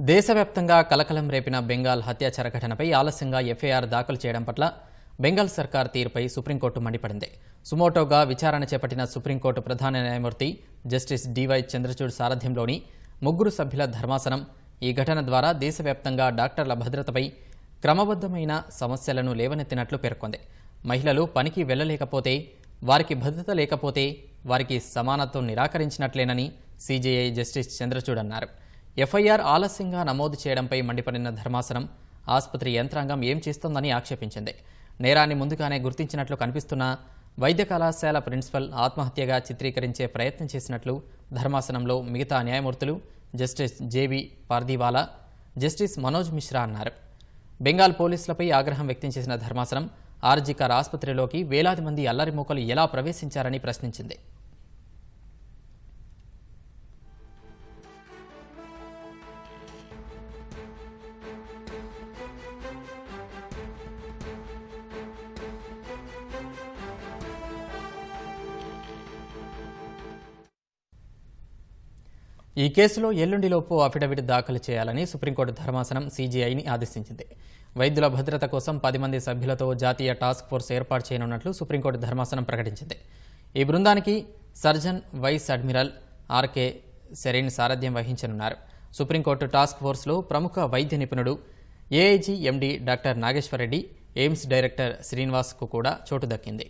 దేశవ్యాప్తంగా కలకలం రేపిన బెంగాల్ హత్యాచార ఘటనపై ఆలస్యంగా ఎఫ్ఐఆర్ దాఖలు చేయడం పట్ల బెంగాల్ సర్కార్ తీరుపై సుప్రీంకోర్టు మండిపడింది. సుమోటోగా విచారణ చేపట్టిన సుప్రీంకోర్టు ప్రధాన న్యాయమూర్తి జస్టిస్ డివై చంద్రచూడ్ సారథ్యంలోని ముగ్గురు సభ్యుల ధర్మాసనం ఈ ఘటన ద్వారా దేశవ్యాప్తంగా డాక్టర్ల భద్రతపై క్రమబద్ధమైన సమస్యలను లేవనెత్తినట్లు పేర్కొంది. మహిళలు పనికి వెళ్ళలేకపోతే వారికి భద్రత లేకపోతే వారికి సమానత్వం నిరాకరించినట్లేనని సీజేఐ జస్టిస్ చంద్రచూడ్ అన్నారు. ఎఫ్ఐఆర్ ఆలస్యంగా నమోదు చేయడంపై మండిపడిన ధర్మాసనం ఆసుపత్రి యంత్రాంగం ఏం చేస్తోందని ఆక్షేపించింది. నేరాన్ని ముందుగానే గుర్తించినట్లు కనిపిస్తున్న వైద్య కళాశాల ప్రిన్సిపల్ ఆత్మహత్యగా చిత్రీకరించే ప్రయత్నం చేసినట్లు ధర్మాసనంలో మిగతా న్యాయమూర్తులు justice JB Pardiwala justice Manoj Mishra అన్నారు. బెంగాల్ పోలీసులపై ఆగ్రహం వ్యక్తం చేసిన ధర్మాసనం ఆర్జికర్ ఆసుపత్రిలోకి వేలాది మంది అల్లరిమూకలు ఎలా ప్రవేశించారని ప్రశ్నించింది. ఈ కేసులో ఎల్లుండిలోపు అఫిడవిట్ దాఖలు చేయాలని సుప్రీంకోర్టు ధర్మాసనం సీజీఐని ఆదేశించింది. వైద్యుల భద్రత కోసం పది మంది సభ్యులతో జాతీయ టాస్క్ ఫోర్స్ ఏర్పాటు చేయనున్నట్లు సుప్రీంకోర్టు ధర్మాసనం ప్రకటించింది. ఈ బృందానికి surgeon vice admiral R K Sarin సారథ్యం వహించనున్నారు. సుప్రీంకోర్టు టాస్క్ ఫోర్స్లో ప్రముఖ వైద్య నిపుణుడు AIG MD doctor Nageshwar Reddy AIIMS director శ్రీనివాస్కు కూడా చోటు దక్కింది.